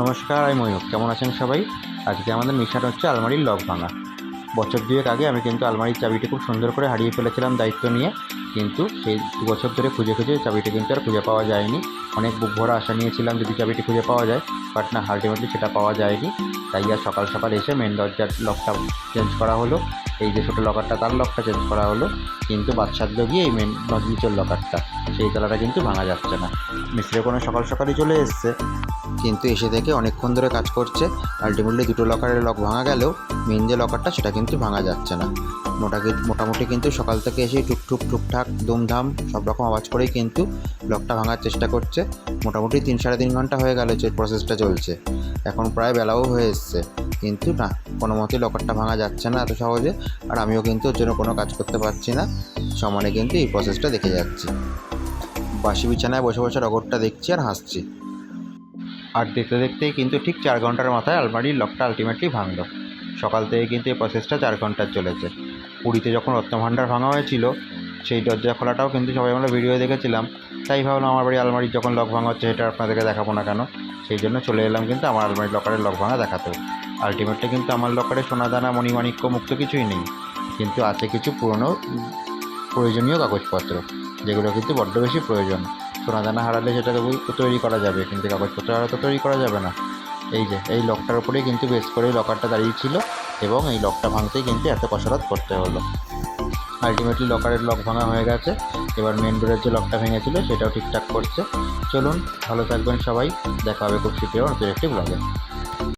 নমস্কার, আমি ময়ূর কেমন আছেন সবাই? আজকে আমাদের মিশন হচ্ছে আলমারির লক ভাঙা। বছর দুয়েক আগে আমি কিন্তু আলমারির চাবিটি খুব সুন্দর করে হারিয়ে ফেলেছিলাম দায়িত্ব নিয়ে, কিন্তু সেই দু বছর ধরে খুঁজে খুঁজে চাবিটি কিন্তু আর খুঁজে পাওয়া যায়নি। অনেক বুক ভরা আশা নিয়েছিলাম যদি চাবিটি খুঁজে পাওয়া যায়, বাট না আলটিমেটলি সেটা পাওয়া যায়নি। তাই আর সকাল সকাল এসে মেন দরজার লকটা চেঞ্জ করা হলো। এই যে ছোটো লকারটা, তার লকটা চেঞ্জ করা হলো। কিন্তু বাচ্চার গিয়ে এই মেন নিচের লকারটা, সেই তালাটা কিন্তু ভাঙা যাচ্ছে না। মিস্ত্রি কোনো সকাল সকালই চলে এসছে। কিন্তু এসে দেখে অনেকক্ষণ ধরে কাজ করছে। আলটিমেটলি দুটো লকারের লক ভাঙা গেলেও মেন যে লকারটা সেটা কিন্তু ভাঙা যাচ্ছে না। মোটাকে মোটামুটি কিন্তু সকাল থেকে এসে টুকটুক টুকটাক দুমধাম সব রকম আওয়াজ করেই কিন্তু লকটা ভাঙার চেষ্টা করছে। মোটামুটি তিন সাড়ে তিন ঘণ্টা হয়ে গেল যে প্রসেসটা চলছে। এখন প্রায় বেলাও হয়ে এসছে। কিন্তু না, কোনো মতেই লকারটা ভাঙা যাচ্ছে না এত সহজে। আর আমিও কিন্তু ওর জন্য কোনো কাজ করতে পারছি না। সমানে কিন্তু এই প্রসেসটা দেখে যাচ্ছি। বাসি বিছানায় বসে বসে রগরটা দেখছি আর হাসছি। আর দেখতে দেখতেই কিন্তু ঠিক চার ঘণ্টার মাথায় আলমারির লকটা আলটিমেটলি ভাঙলো। সকাল থেকে কিন্তু এই প্রসেসটা চার ঘণ্টার চলেছে। পুরীতে যখন রত্নভাণ্ডার ভাঙা হয়েছিল, সেই দরজা খোলাটাও কিন্তু সবাই আমরা ভিডিও দেখেছিলাম। তাই ভাবলাম আমার বাড়ি আলমারির যখন লক ভাঙা হচ্ছে, সেটা আপনাদেরকে দেখাবো না কেন? সেই জন্য চলে এলাম কিন্তু আমার আলমারির লকারের লক ভাঙা দেখাতেও আলটিমেটলি কিন্তু আমার লকারে সোনাদানা, মণিমাণিক্য মুক্ত কিছুই নেই। কিন্তু আছে কিছু পুরনো, প্রয়োজনীয় কাগজপত্র, যেগুলো কিন্তু বড্ড বেশি প্রয়োজন। সোনাদানা হারালে সেটাকে তৈরি করা যাবে, কিন্তু কাগজপত্র হারা তো তৈরি করা যাবে না। এই যে, এই লকটার উপরেই কিন্তু বেশ করে লকারটা দাঁড়িয়ে ছিল, এবং এই লকটা ভাঙতেই কিন্তু এত কসরত করতে হলো। আলটিমেটলি লকারের লক ভাঙা হয়ে গেছে, এবার মেন ডোরের যে লকটা ভেঙেছিল সেটাও ঠিকঠাক করছে। চলুন, ভালো থাকবেন সবাই, দেখা হবে খুব শীঘ্রই নতুন একটি ব্লগে